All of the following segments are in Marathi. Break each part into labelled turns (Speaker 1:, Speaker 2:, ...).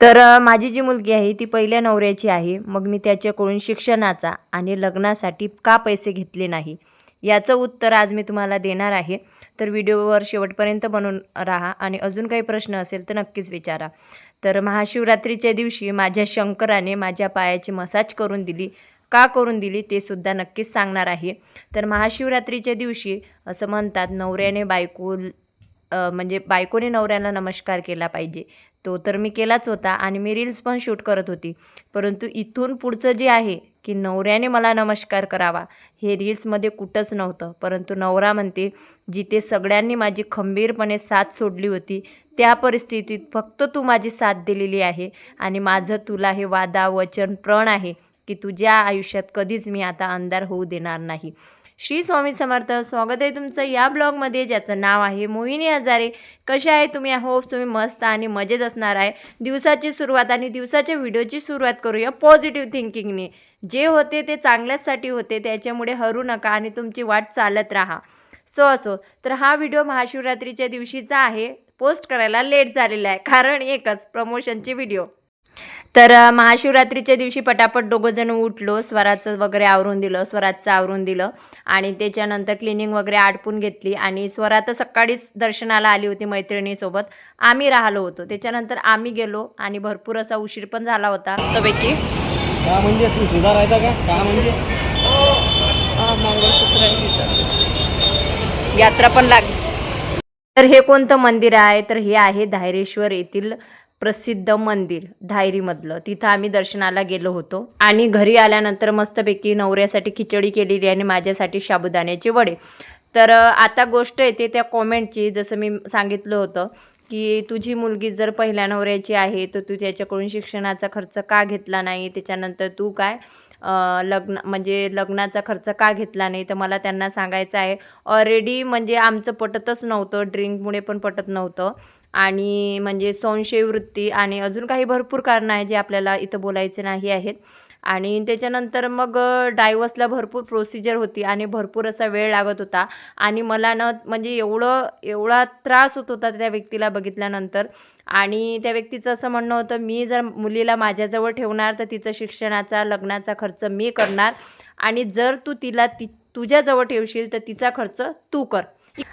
Speaker 1: तर माझी जी मुलगी आहे ती पहिल्या नवऱ्याची आहे. मग मी त्याच्याकडून शिक्षणाचा आणि लग्नासाठी का पैसे घेतले नाही? याचं उत्तर आज मी तुम्हाला देणार आहे. तर व्हिडिओवर शेवटपर्यंत बनून राहा आणि अजून काही प्रश्न असेल तर नक्कीच विचारा. तर महाशिवरात्रीच्या दिवशी माझ्या शंकराने माझ्या पायाची मसाज करून दिली. का करून दिली ते सुद्धा नक्कीच सांगणार आहे. तर महाशिवरात्रीच्या दिवशी असं म्हणतात नवऱ्याने बायको म्हणजे बायकोने नवऱ्याला नमस्कार केला पाहिजे. तो तर मी केलाच होता आणि मी रील्स पण शूट करत होती. परंतु इथून पुढचं जे आहे की नवऱ्याने मला नमस्कार करावा हे रील्समध्ये कुठंच नव्हतं. परंतु नवरा म्हणते जिथे सगळ्यांनी माझी खंबीरपणे साथ सोडली होती त्या परिस्थितीत फक्त तू माझी साथ दिलेली आहे आणि माझं तुला हे वादा वचन प्रण आहे की तुझ्या आयुष्यात कधीच मी आता अंधार होऊ देणार नाही. श्री स्वामी समर्थ. स्वागत आहे तुमचं या ब्लॉगमध्ये ज्याचं नाव आहे मोहिनी हजारे. कसे आहे तुम्ही? होप तुम्ही मस्त आणि मजेत असणार आहे. दिवसाची सुरुवात आणि दिवसाच्या व्हिडिओची सुरुवात करूया पॉझिटिव्ह थिंकिंगने जे होते ते चांगल्याचसाठी होते त्याच्यामुळे हरू नका आणि तुमची वाट चालत राहा. सो असो तर हा व्हिडिओ महाशिवरात्रीच्या दिवशीचा आहे. पोस्ट करायला लेट झालेला आहे कारण एकच प्रमोशनची व्हिडिओ तर महाशिवरात्रीच्या दिवशी पटापट दोघंजण उठलो स्वराचं वगैरे आवरून दिलं स्वराचं आवरून दिलं आणि त्याच्यानंतर क्लिनिंग वगैरे आटपून घेतली आणि स्वरा तर सकाळीच दर्शनाला आली होती मैत्रिणीसोबत. आम्ही राहिलो होतो. त्याच्यानंतर आम्ही गेलो आणि भरपूर असा उशीर पण झाला होता. मस्तपैकी.
Speaker 2: का म्हणजे? तू सुधारायचा का? का म्हणजे?
Speaker 1: मंगळसूत्र यात्रा पण लागली तर हे कोणतं मंदिर आहे? तर हे आहे धायरेश्वर येथील प्रसिद्ध मंदिर धायरीमधलं. तिथं आम्ही दर्शनाला गेलो होतो. आणि घरी आल्यानंतर मस्तपैकी नवऱ्यासाठी खिचडी केलेली आणि माझ्यासाठी साबुदाण्याचे वडे. तर आता गोष्ट येते त्या कॉमेंटची जसं मी सांगितलं होतं की तुझी मुलगी जर पहिल्या नवऱ्याची आहे तर तू त्याच्याकडून शिक्षणाचा खर्च का घेतला नाही? त्याच्यानंतर तू काय? लग्न म्हणजे लग्नाचा खर्च का घेतला नाही? तर मला त्यांना सांगायचं आहे. ऑलरेडी म्हणजे आमचं पटतच नव्हतं. ड्रिंकमुळे पण पटत नव्हतं. आणि म्हणजे संशयवृत्ती आणि अजून काही भरपूर कारणं आहे जे आपल्याला इथं बोलायचे नाही आहेत. आणि त्याच्यानंतर मग डायव्हर्सला भरपूर प्रोसिजर होती आणि भरपूर असा वेळ लागत होता. आणि मला न म्हणजे एवढं एवढा त्रास होत होता त्या व्यक्तीला बघितल्यानंतर. आणि त्या व्यक्तीचं असं म्हणणं होतं मी जर मुलीला माझ्याजवळ ठेवणार तर तिचं शिक्षणाचा लग्नाचा खर्च मी करणार. आणि जर तू तिला ती तुझ्याजवळ ठेवशील तर तिचा खर्च तू कर.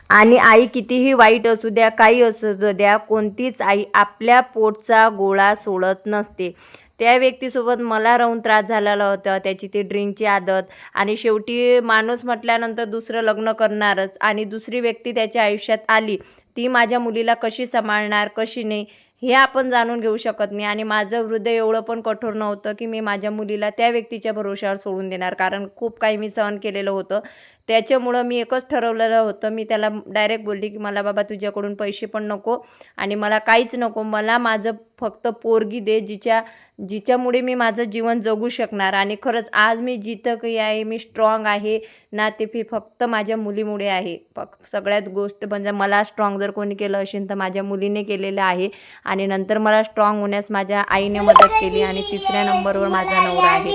Speaker 1: आणि आई कितीही वाईट असू द्या काही असू द्या कोणतीच आई आपल्या पोटचा गोळा सोडत नसते. त्या व्यक्तीसोबत मला राहून त्रास झालेला होता. त्याची ती ड्रिंकची आदत आणि शेवटी माणूस म्हटल्यानंतर दुसरं लग्न करणारच आणि दुसरी व्यक्ती त्याच्या आयुष्यात आली. ती माझ्या मुलीला कशी सांभाळणार कशी नाही? हे आपण जाणून घेऊ शकत नाही. आणि माझं हृदय एवढं पण कठोर नव्हतं की मी माझ्या मुलीला त्या व्यक्तीच्या भरोश्यावर सोडून देणार. कारण खूप काही मी सहन केलेलं होतं. त्याच्यामुळं मी एकच ठरवलेलं होतं. मी त्याला डायरेक्ट बोलली की मला बाबा तुझ्याकडून पैसे पण नको आणि मला काहीच नको. मला माझं फक्त पोरगी दे जिच्या जिच्यामुळे मी माझं जीवन जगू शकणार. आणि खरंच आज मी जिथं काही आहे मी स्ट्रॉंग आहे. ना ते फी फक्त माझ्या मुलीमुळे आहे. फक सगळ्यात गोष्ट म्हणजे मला स्ट्रॉंग जर कोणी केलं असेल तर माझ्या मुलीने केलेलं आहे. आणि नंतर मला स्ट्रॉंग होण्यास माझ्या आईने मदत केली आणि तिसऱ्या नंबरवर माझा नवरा आहे.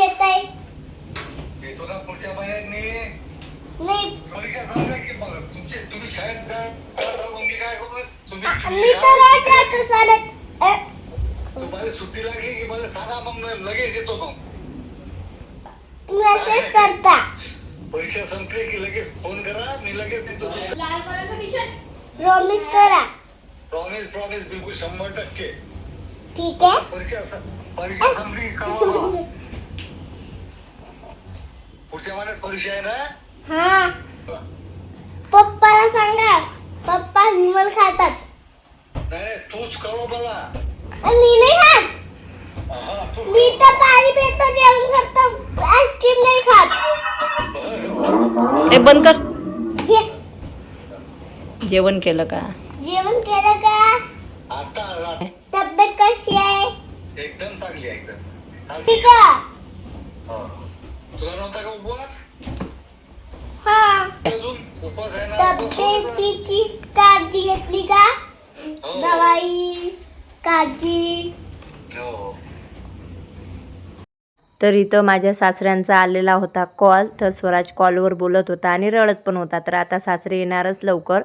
Speaker 3: सुट्टी लागली की मला सांगा मग लगेच येतो मग
Speaker 4: करता.
Speaker 3: परीक्षा संपली की लगेच फोन करा मी लगेच येतो
Speaker 4: प्रॉमिस करा.
Speaker 3: प्रॉमिस प्रॉमिस बिलकुल शंभर टक्के.
Speaker 4: ठीक आहे.
Speaker 3: परीक्षा सं- परीक्षा संपली की. पुढच्या महिन्यात परीक्षा आहे ना?
Speaker 4: हा. पप्पाला सांगा पप्पा विमल खातात.
Speaker 3: नाही नाही, तूच कळव मला.
Speaker 4: आणि मी नाही खात.
Speaker 3: हा तू
Speaker 4: मी तर पाणी पितो जेवण करतो आईस्क्रीम नाही खात.
Speaker 1: ते बंद कर. जेवण केलं का
Speaker 4: जेवण केलं का
Speaker 3: आता रा-
Speaker 4: तब्येत कशी आहे
Speaker 3: आहे एकदम
Speaker 4: ठीक
Speaker 3: आहे. हो. तुला नव्हता का उपवास?
Speaker 4: हा.
Speaker 3: अजून उपवास आहे ना उपवास होता?
Speaker 4: तब्येतीची काळजी घेतली का?
Speaker 3: हो.
Speaker 4: दवाई काळजी.
Speaker 3: हो.
Speaker 1: तर इथं माझ्या सासऱ्यांचा आलेला होता कॉल तर स्वराज कॉलवर बोलत होता आणि रडत पण होता. तर आता सासरे येणारच लवकर.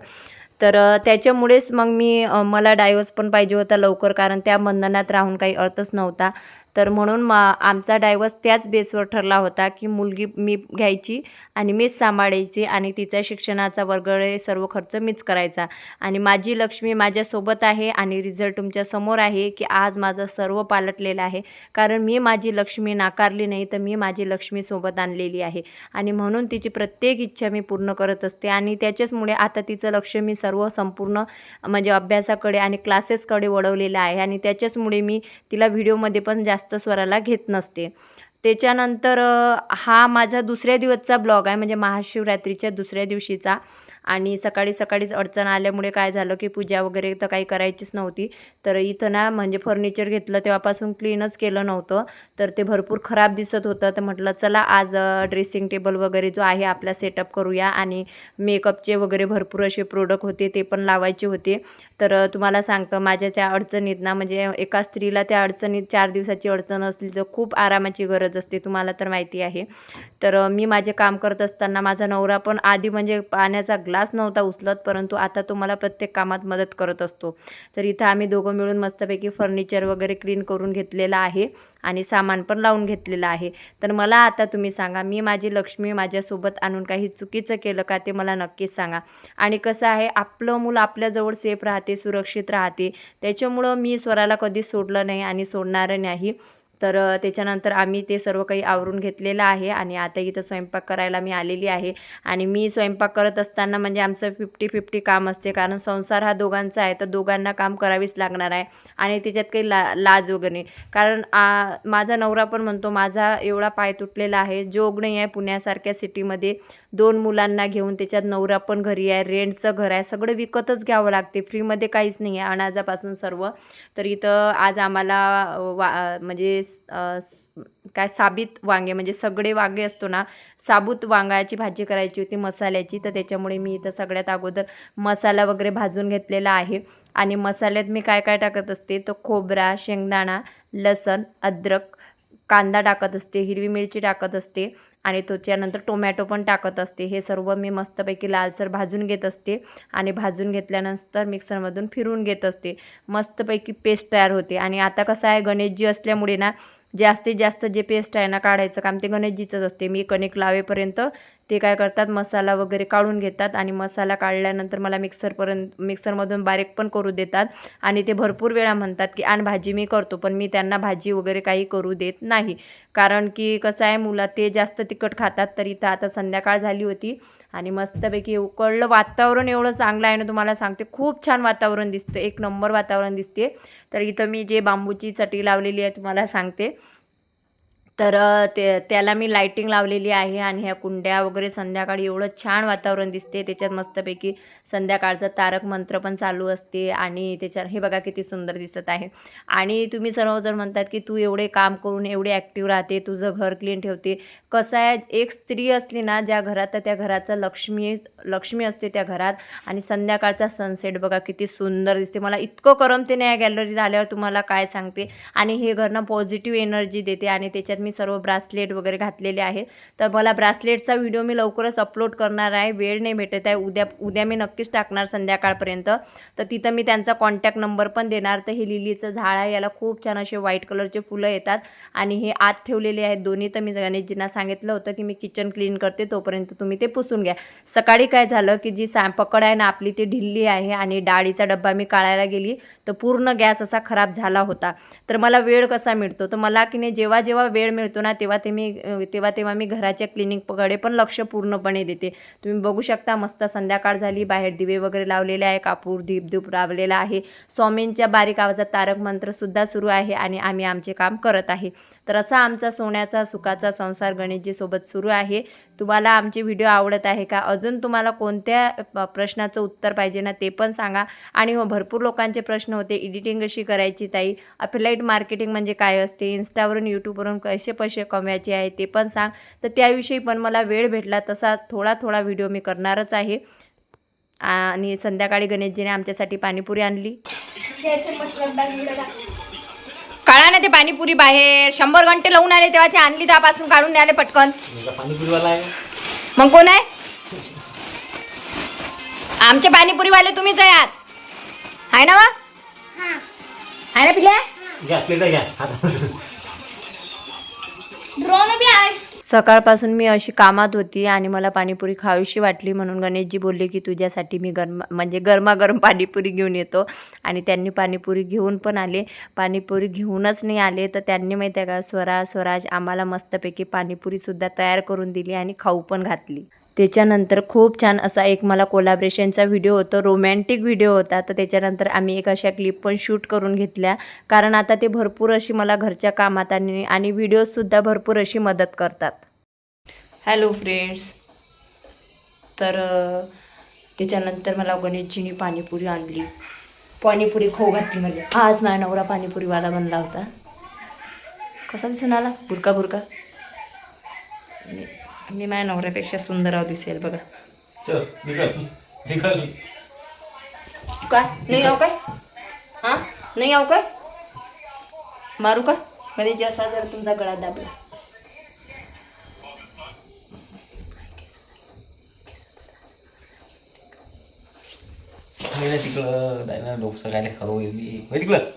Speaker 1: तर त्याच्यामुळेच मग मी मला डायव्हर्स पण पाहिजे होता लवकर कारण त्या बंधनात राहून काही अर्थच नव्हता. तर म्हणून मा आमचा डायव्हर्स त्याच बेसवर ठरला होता की मुलगी मी घ्यायची आणि मीच सांभाळायची आणि तिचा शिक्षणाचा वगैरे सर्व खर्च मीच करायचा. आणि माझी लक्ष्मी माझ्यासोबत आहे आणि रिझल्ट तुमच्यासमोर आहे की आज माझं सर्व पालटलेलं आहे. कारण मी माझी लक्ष्मी नाकारली नाही तर मी माझी लक्ष्मीसोबत आणलेली आहे. आणि म्हणून तिची प्रत्येक इच्छा मी पूर्ण करत असते आणि त्याच्याचमुळे आता तिचं लक्ष मी सर्व संपूर्ण म्हणजे अभ्यासाकडे आणि क्लासेसकडे वळवलेलं आहे. आणि त्याच्याचमुळे मी तिला व्हिडिओमध्ये पण जास्त स्वराला घेत नसते. त्याच्यानंतर हा माझा दुसऱ्या दिवसचा ब्लॉग आहे. म्हणजे महाशिवरात्रीच्या दुसऱ्या दिवशीचा. आणि सकाळी सकाळीच अडचण आल्यामुळे काय झालं की पूजा वगैरे तर काही करायचीच नव्हती. तर इथं ना म्हणजे फर्निचर घेतलं तेव्हापासून क्लीनच केलं नव्हतं. तर ते भरपूर खराब दिसत होतं. तर म्हटलं चला आज ड्रेसिंग टेबल वगैरे जो आहे आपला सेटअप करूया. आणि मेकअपचे वगैरे भरपूर असे प्रोडक्ट होते ते पण लावायचे होते. तर तुम्हाला सांगतं माझ्या त्या अडचणीत ना म्हणजे एका स्त्रीला त्या अडचणीत चार दिवसाची अडचण असली तर खूप आरामाची गरज असते तुम्हाला तर माहिती आहे. तर मी माझे काम करत असताना माझा नवरा पण आधी म्हणजे पाण्याचा ग्लास नव्हता उचलत परंतु आता तो मला प्रत्येक कामात मदत करत असतो. तर इथं आम्ही दोघं मिळून मस्तपैकी फर्निचर वगैरे क्लीन करून घेतलेलं आहे आणि सामान पण लावून घेतलेलं आहे. तर मला आता तुम्ही सांगा मी माझी लक्ष्मी माझ्यासोबत आणून काही चुकीचं केलं का ते मला नक्कीच सांगा. आणि कसं आहे आपलं मूल आपल्याजवळ सेफ राहते सुरक्षित राहते. त्याच्यामुळं मी स्वराला कधीच सोडलं नाही आणि सोडणार नाही. तर त्याच्यानंतर आम्ही ते सर्व काही आवरून घेतलेलं आहे आणि आता इथं स्वयंपाक करायला मी आलेली आहे. आणि मी स्वयंपाक करत असताना म्हणजे आमचं फिफ्टी फिफ्टी काम असते. कारण संसार हा दोघांचा आहे. तर दोघांना काम करावीच लागणार आहे. आणि त्याच्यात काही ला लाज वगैरे. कारण आ, माझा नवरा पण म्हणतो माझा एवढा पाय तुटलेला आहे. जोग नाही आहे पुण्यासारख्या सिटीमध्ये. दोन मुलांना घेऊन त्याच्यात नवरा पण घरी आहे. रेंटचं घर आहे. सगळं विकतच घ्यावं लागते. फ्रीमध्ये काहीच नाही आहे. अनाजापासून सर्व. तर इथं आज आम्हाला वा म्हणजे काय साबित वांगे म्हणजे सगळे वांगे असतो ना साबूत वांगाची भाजी करायची होती मसाल्याची तर त्याच्यामुळे मी इथं सगळ्यात अगोदर मसाला वगैरे भाजून घेतलेला आहे. आणि मसाल्यात मी काय काय टाकत असते तर खोबरा शेंगदाणा लसण अद्रक कांदा टाकत असते हिरवी मिरची टाकत असते आणि त्याच्यानंतर टोमॅटो पण टाकत असते. हे सर्व मी मस्तपैकी लालसर भाजून घेत असते आणि भाजून घेतल्यानंतर मिक्सरमधून फिरून घेत असते. मस्तपैकी पेस्ट तयार होते. आणि आता कसं आहे गणेशजी असल्यामुळे ना जास्तीत जास्त जे पेस्ट आहे ना काढायचं काम ते गणेशजीचंच असते. मी कणिक लावेपर्यंत ते काय करतात मसाला वगैरे काढून घेतात आणि मसाला काढल्यानंतर मला मिक्सरपर्यंत मिक्सरमधून बारीक पण करू देतात आणि ते भरपूर वेळा म्हणतात की आण भाजी मी करतो पण मी त्यांना भाजी वगैरे काही करू देत नाही. कारण की कसं आहे मुलं ते जास्त तिखट खातात तर इथं आता संध्याकाळ झाली होती आणि मस्तपैकी उकळलं. वातावरण एवढं चांगलं आहे ना तुम्हाला सांगते खूप छान वातावरण दिसतं. एक नंबर वातावरण दिसते. तर इथं मी जे बांबूची चटी लावलेली आहे तुम्हाला सांगते. तर ते त्याला मी लायटिंग लावलेली आहे आणि ह्या कुंड्या वगैरे संध्याकाळी एवढं छान वातावरण दिसते. त्याच्यात मस्तपैकी संध्याकाळचं तारक मंत्र पण चालू असते आणि त्याच्यात हे बघा किती सुंदर दिसत आहे. आणि तुम्ही सर्वजण म्हणतात की तू एवढे काम करून एवढे ॲक्टिव्ह राहते तुझं घर क्लीन ठेवते. कसं आहे एक स्त्री असली ना ज्या घरात तर त्या घराचं लक्ष्मी लक्ष्मी असते त्या घरात आणि संध्याकाळचा सनसेट बघा किती सुंदर दिसते. मला इतकं करमते ना या गॅलरीत आल्यावर तुम्हाला काय सांगते. आणि हे घर ना पॉझिटिव्ह एनर्जी देते आणि त्याच्यात मी सर्व ब्रासलेट वगैरे घातलेले आहे तर मला ब्रासलेटचा व्हिडिओ मी लवकरच अपलोड करणार आहे. वेळ नाही भेटत आहे. उद्या उद्या मी नक्कीच टाकणार संध्याकाळपर्यंत. तर तिथं मी त्यांचा कॉन्टॅक्ट नंबर पण देणार. तर हे लिलीचं झाड आहे. याला खूप छान असे व्हाईट कलरचे फुलं येतात. आणि हे आत ठेवलेले आहेत. दोन्ही तर मी गणेशजींना सांगितलं होतं की मी किचन क्लीन करते. तोपर्यंत तुम्ही ते पुसून घ्या. सकाळी काय झालं की जी सा पकड आहे ना आपली ती ढिल्ली आहे आणि डाळीचा डब्बा मी काढायला गेली. तर पूर्ण गॅस असा खराब झाला होता. तर मला वेळ कसा मिळतो? तर मला की नाही जेव्हा जेव्हा वेळ मिळतो ना तेव्हा ते मी तेव्हा तेव्हा मी घराच्या क्लिनिककडे पण लक्ष पूर्णपणे देते. तुम्ही बघू शकता मस्त संध्याकाळ झाली बाहेर दिवे वगैरे लावलेले आहे कापूर दीपधूप लावलेला आहे. स्वामींच्या बारीक आवाजात तारक मंत्रसुद्धा सुरू आहे आणि आम्ही आमचे काम करत आहे. तर असा आमचा सोन्याचा सुखाचा संसार गणेशजीसोबत सुरू आहे. तुम्हाला आमचे व्हिडिओ आवडत आहे का? अजून तुम्हाला कोणत्या प- प्रश्नाचं उत्तर पाहिजे ना ते पण सांगा. आणि हो भरपूर लोकांचे प्रश्न होते एडिटिंग कशी करायची ताई? अफिलाईट मार्केटिंग म्हणजे काय असते? इन्स्टावरून यूट्यूबवरून कसे पैसे कमवायचे आहे ते पण सांग. तर त्याविषयी पण मला वेळ भेटला तसा थोडा थोडा व्हिडिओ मी करणारच आहे. आणि संध्याकाळी गणेशजीने आमच्यासाठी पाणीपुरी आणली. काढा ना ते पाणीपुरी बाहेर. शंभर घंटे लावून आले तेव्हाचे आणली त्यापासून काढून आले पटकन? मग कोण आहे? आमचे पाणीपुरीवाले तुम्हीच आहे आज. आहे ना वा? आहे ना पिल्या
Speaker 2: घ्या प्लेट घ्या हातात
Speaker 4: ड्रोन
Speaker 1: सकाळपासून मी अशी कामात होती आणि मला पाणीपुरी खावीशी वाटली म्हणून गणेशजी बोलले की तुझ्यासाठी मी गरमा म्हणजे गरमागरम पाणीपुरी घेऊन येतो. आणि त्यांनी पाणीपुरी घेऊन पण आले. पाणीपुरी घेऊनच नाही आले तर त्यांनी माहिती आहे का स्वरा स्वराज आम्हाला मस्तपैकी पाणीपुरीसुद्धा तयार करून दिली आणि खाऊ पण घातली. त्याच्यानंतर खूप छान असा एक मला कोलाब्रेशनचा व्हिडिओ होता रोमॅन्टिक व्हिडिओ होता. तर त्याच्यानंतर आम्ही एक अशा क्लिप पण शूट करून घेतल्या. कारण आता ते भरपूर अशी मला घरच्या कामात आणि आणि व्हिडिओजसुद्धा भरपूर अशी मदत करतात. हॅलो फ्रेंड्स तर त्याच्यानंतर मला गणेशजीनी पाणीपुरी आणली. पाणीपुरी खो घातली म्हणजे आज माझ्या नवरा पाणीपुरीवाला बनला होता. कसा दिसून आला? बुरका बुरका. मी- माझ्या नवऱ्यापेक्षा सुंदर दिसेल बघा.
Speaker 2: चल निघल. निघल.
Speaker 1: काय? नाही आव काय? हां? नाही आव काय? मारू का? गणेशजी असा जर तुमचा गळा दाबला.
Speaker 2: तिकडं नाही ना डोकसं काय खाऊ मी. होय तिकडं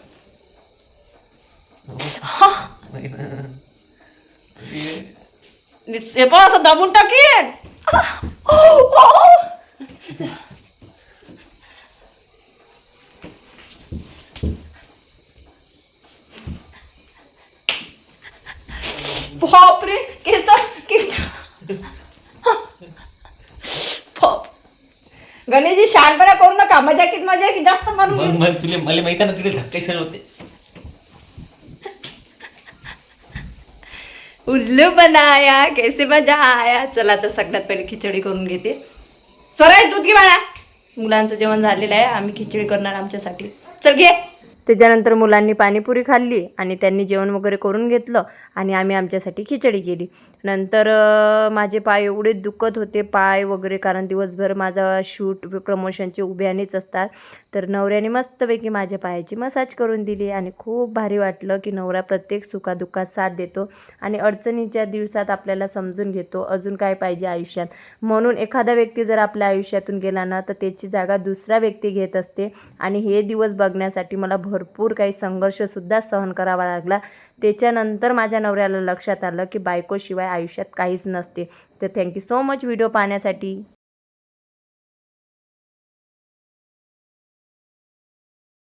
Speaker 2: नाही ना
Speaker 1: हे पण असं दाबून टाकेन बापरे केस केस गणेशजी शहाणपणा करू नका मजा किती मजा की जास्त मारून
Speaker 2: मग मग तुला मला माहिती आहे ना तिथे धक्के सर होते.
Speaker 1: उल्लू बनाया कैसे मजा आया चला तर सगळ्यात पहिले खिचडी करून घेते. स्वराय दूध घे बाळा. मुलांचं जेवण झालेलं आहे. आम्ही खिचडी करणार आमच्यासाठी. चल घे. त्याच्यानंतर मुलांनी पाणीपुरी खाल्ली आणि त्यांनी जेवण वगैरे करून घेतलं आणि आम्ही आमच्यासाठी खिचडी केली. नंतर माझे पाय एवढे दुखत होते पाय वगैरे कारण दिवसभर माझा शूट प्रमोशनचे उभ्यानेच असतात. तर नवऱ्याने मस्तपैकी माझ्या पायाची मसाज करून दिली आणि खूप भारी वाटलं की नवरा प्रत्येक सुखादुःखात साथ देतो आणि अडचणीच्या दिवसात आपल्याला समजून घेतो अजून काय पाहिजे आयुष्यात. म्हणून एखादा व्यक्ती जर आपल्या आयुष्यातून गेला ना तर त्याची जागा दुसरा व्यक्ती घेत असते आणि हे दिवस बघण्यासाठी मला भरपूर काही संघर्षसुद्धा सहन करावा लागला. त्याच्यानंतर माझ्या नवऱ्याला लक्षात आलं की बायकोशिवाय आयुष्यात काहीच नसते. तर थँक्यू सो मच व्हिडिओ पाहण्यासाठी.